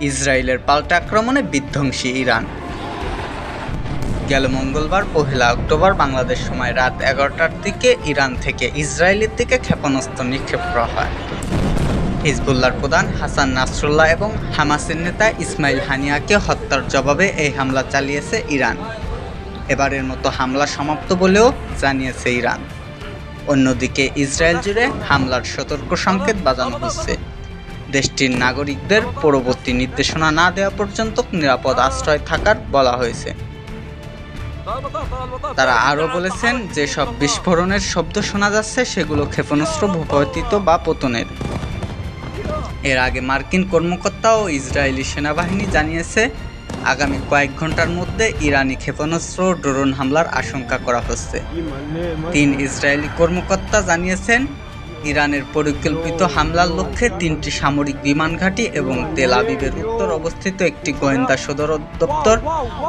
ইসরায়েলের পাল্টা আক্রমণে বিধ্বংসী ইরান। গেল মঙ্গলবার, পহেলা অক্টোবর, বাংলাদেশ সময় রাত এগারোটার দিকে ইরান থেকে ইসরায়েলের দিকে ক্ষেপণাস্ত্র নিক্ষেপ করা হয়। হিজবুল্লার প্রধান হাসান নাসরুল্লাহ এবং হামাসের নেতা ইসমাইল হানিয়াকে হত্যার জবাবে এই হামলা চালিয়েছে ইরান। এবারের মতো হামলা সমাপ্ত বলেও জানিয়েছে ইরান। অন্যদিকে ইসরায়েল জুড়ে হামলার সতর্ক সংকেত বাজানো হচ্ছে। দেশটির নাগরিকদের পরবর্তী নির্দেশনা না দেওয়া পর্যন্ত নিরাপদ আশ্রয় থাকার বলা হয়েছে। তারা আরও বলেছেন যে সব বিস্ফোরণের শব্দ শোনা যাচ্ছে, সেগুলো ক্ষেপণাস্ত্র, ভূপতিত বা পতনের। এর আগে মার্কিন কর্মকর্তা ও ইসরায়েলি সেনাবাহিনী জানিয়েছে, আগামী কয়েক ঘণ্টার মধ্যে ইরানি ক্ষেপণাস্ত্র ড্রোন হামলার আশঙ্কা করা হচ্ছে। তিন ইসরায়েলি কর্মকর্তা জানিয়েছেন ইরানের পরিকল্পিত হামলার লক্ষ্যে তিনটি সামরিক বিমান ঘাঁটি এবং তেল আবিবের উত্তর অবস্থিত একটি গোয়েন্দা সদর দপ্তর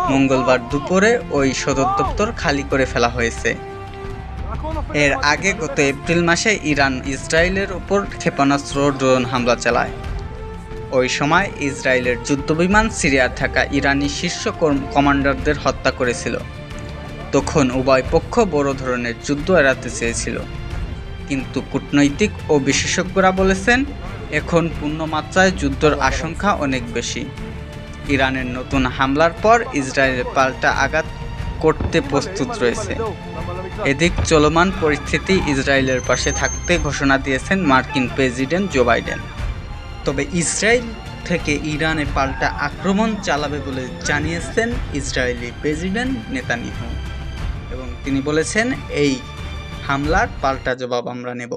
মঙ্গলবার দুপুরে ওই সদর দপ্তর খালি করে ফেলা হয়েছে। এর আগে গত এপ্রিল মাসে ইরান ইসরায়েলের উপর ক্ষেপণাস্ত্র ড্রোন হামলা চালায়। ওই সময় ইসরায়েলের যুদ্ধবিমান সিরিয়ার থাকা ইরানি শীর্ষ কমান্ডারদের হত্যা করেছিল। তখন উভয় পক্ষ বড় ধরনের যুদ্ধ এড়াতে চেয়েছিল। কিন্তু কূটনৈতিক ও বিশেষজ্ঞরা বলেছেন, এখন পূর্ণমাত্রায় যুদ্ধের আশঙ্কা অনেক বেশি। ইরানের নতুন হামলার পর ইসরায়েলের পাল্টা আঘাত করতে প্রস্তুত রয়েছে। এদিক চলমান পরিস্থিতি ইসরায়েলের পাশে থাকতে ঘোষণা দিয়েছেন মার্কিন প্রেসিডেন্ট জো বাইডেন। তবে ইসরায়েল থেকে ইরানে পাল্টা আক্রমণ চালাবে বলে জানিয়েছেন ইসরায়েলি প্রেসিডেন্ট নেতানিয়াহু। এবং তিনি বলেছেন, এই হামলার পাল্টা জবাব আমরা নেব।